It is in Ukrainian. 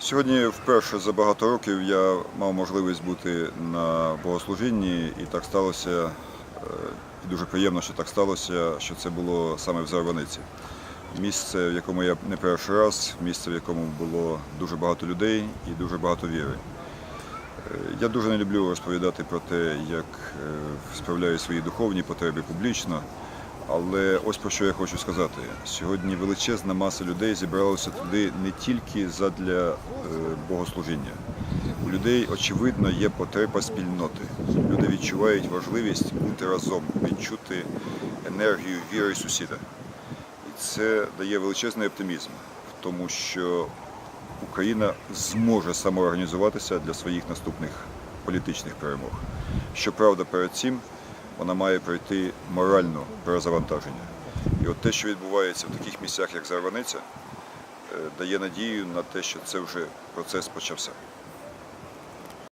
Сьогодні вперше за багато років я мав можливість бути на богослужінні, і так сталося. е, І дуже приємно, що так сталося, що це було саме в Зарваниці. Місце, в якому я не перший раз, місце, в якому було дуже багато людей і дуже багато віри. Е, Я дуже не люблю розповідати про те, як е, справляю свої духовні потреби публічно. Але ось про що я хочу сказати. Сьогодні величезна маса людей зібралася туди не тільки задля е, богослужіння. У людей, очевидно, є потреба спільноти. Люди відчувають важливість бути разом, відчути енергію віри сусіда. І це дає величезний оптимізм тому, що Україна зможе самоорганізуватися для своїх наступних політичних перемог. Щоправда, перед цим вона має пройти моральну перезавантаження. І от те, що відбувається в таких місцях, як Зарваниця, е, дає надію на те, що це вже процес почався.